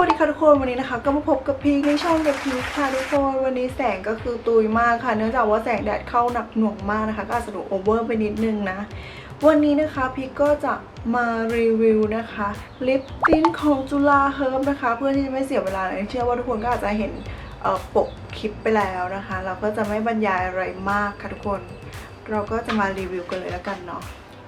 สวัสดีค่ะทุกคนวันนี้นะคะ ก็มาพบกับพีคในช่องกับพีคค่ะทุกคนวันนี้แสงก็คือตุยมากค่ะ เนื่องจากว่าแสงแดดเข้าหนักหน่วงมากนะคะ ก็อาจจะดูโอเวอร์ไปนิดนึงนะ วันนี้นะคะพีคก็จะมารีวิวนะคะลิปติ้นของจุฬาเฮิร์บนะคะ เพื่อที่จะไม่เสียเวลาเลยเชื่อว่าทุกคนก็อาจจะเห็นปกคลิปไปแล้วนะคะ เราก็จะไม่บรรยายอะไรมากค่ะทุกคน เราก็จะมารีวิวกันเลยแล้วกันเนาะ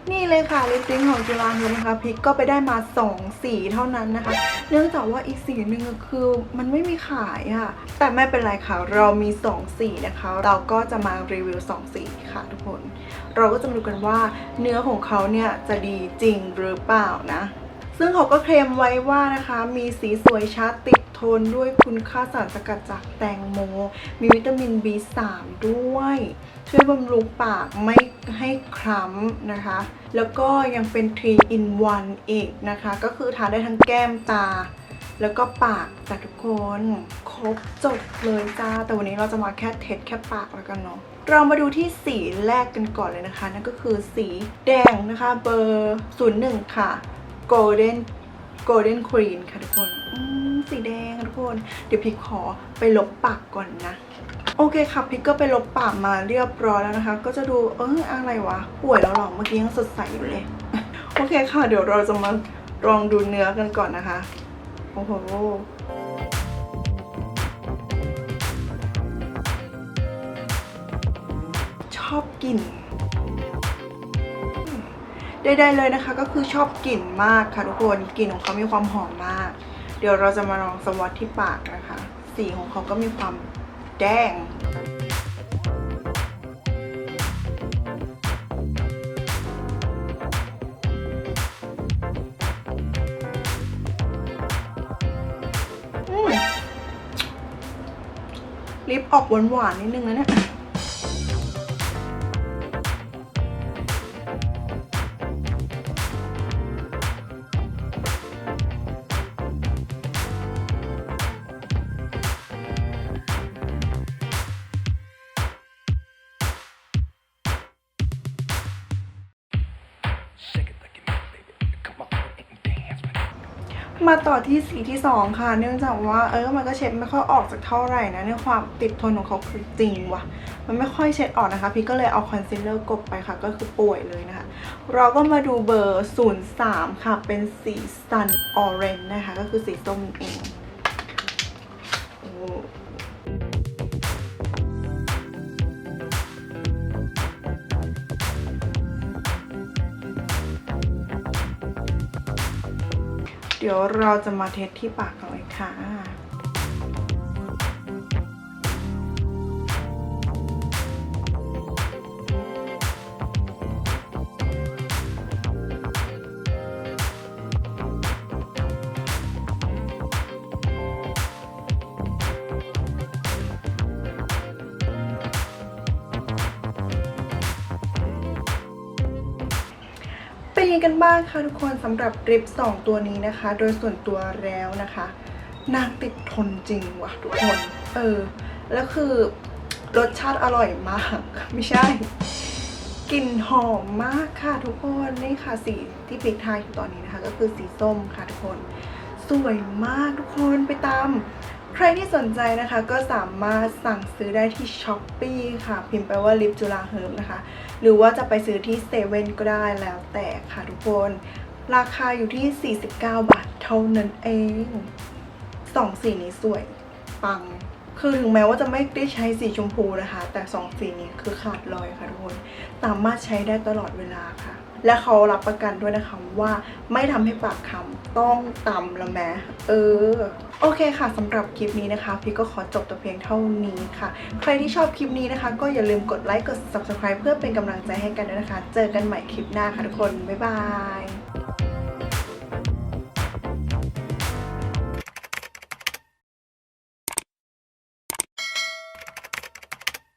นี่เลยค่ะลิปสติกของจุฬาเฮิร์บนะคะพิกก็ไปได้มา 2 สีเท่านั้นนะคะ เนื่องจากว่าอีกสีหนึ่งคือมันไม่มีขายอะ่ะ แต่ไม่เป็นไรค่ะ เรามี 2 สีนะคะ เราก็จะมารีวิว 2 สีค่ะทุกคน เราก็จะมาดูกันว่าเนื้อของเขาเนี่ยจะดีจริงหรือเปล่านะ ซึ่งเขาก็เคลมไว้ว่านะคะ มีสีสวยชัดติดทนด้วยคุณค่าสารสกัดจากแตงโม มีวิตามิน B3 ด้วย ช่วยบำรุงปากไม่ให้คล้ำนะคะ แล้วก็ยังเป็น 3 in 1 อีกนะคะ ก็คือทาได้ทั้งแก้มตา แล้วก็ปากจ้ะทุกคน ครบจบเลยจ้า แต่วันนี้เราจะมาแค่เทสแค่ปากแล้วกันเนาะเรามาดูที่สีแรกกันก่อนเลยนะคะ นั่นก็คือสีแดงนะคะเบอร์ 01 ค่ะ golden golden queen ค่ะทุกคนสีแดงค่ะทุกคน เดี๋ยวพี่ขอไปลบปากก่อนนะโอเคค่ะพี่ก็ไปลบปากมาเรียบร้อยแล้วนะคะ ก็จะดูเอออะไรวะ ป่วยแล้วหรอเมื่อกี้ยังสดใสอยู่เลย โอเคค่ะ เดี๋ยวเราจะมาลองดูเนื้อกันก่อนนะคะ โอ้โหชอบกลิ่น ได้ๆเลยนะคะ ก็คือชอบกลิ่นมากค่ะทุกคนกลิ่นของเขามีความหอมมาก เดี๋ยวเราจะมาลองสวอตที่ปากนะคะ สีของเขาก็มีความแดงลิปออกหวานๆนิดนึงนะเนี่ย มาต่อที่สีที่ 2 ค่ะ เนื่องจากว่าเออมันก็เช็ดไม่ค่อยออกจากเท่าไหร่นะในความติดทนของเขาคือจริงว่ะ มันไม่ค่อยเช็ดออกนะคะ พี่ก็เลยเอาคอนซีลเลอร์กบไปค่ะ ก็คือป่วยเลยนะคะ เราก็มาดูเบอร์ 03 ค่ะ เป็นสี Sun Orange นะคะ ก็คือสีส้มเอง เดี๋ยวเราจะมาเทสที่ปากกันเลยค่ะ นยังกันบ้างคะทุกคนสำหรับริป2ตัวนี้นะคะ โดยส่วนตัวแล้วนะคะนางติดทนจริงว่ะทุกคน เออ แล้วคือรสชาติอร่อยมาก ไม่ใช่กลิ่นหอมมากค่ะทุกคนนี่ค่ะสีที่ปิกทายอยู่ตอนนี้นะคะ ก็คือสีส้มค่ะทุกคน สวยมากทุกคนไปตาม ใครที่สนใจนะคะก็สามารถสั่งซื้อได้ที่ s h อ p e e ค่ะ พิมพ์ไปว่าลิปจุฬาเฮิร์บนะคะ หรือว่าจะไปซื้อที่เซเว่นก็ได้แล้วแต่ค่ะทุกคน ราคาอยู่ที่ 49 บาทเท่านั้นเองสองสีนี้สวยปัง คือถึงแม้ว่าจะไม่ได้ใช้สีชมพูนะคะ แต่สองสีนี้คือขาดลอยค่ะทุกคน สามารถใช้ได้ตลอดเวลาค่ะ และเขารับประกันด้วยนะคะว่าไม่ทำให้ปากคำต้องตำละแม้เออ โอเคค่ะสำหรับคลิปนี้นะคะ พี่ก็ขอจบแต่เพียงเท่านี้ค่ะ ใครที่ชอบคลิปนี้นะคะ ก็อย่าลืมกดไลค์กด subscribe เพื่อเป็นกำลังใจให้กันด้วยนะคะ เจอกันใหม่คลิปหน้าค่ะทุกคน บ๊ายบาย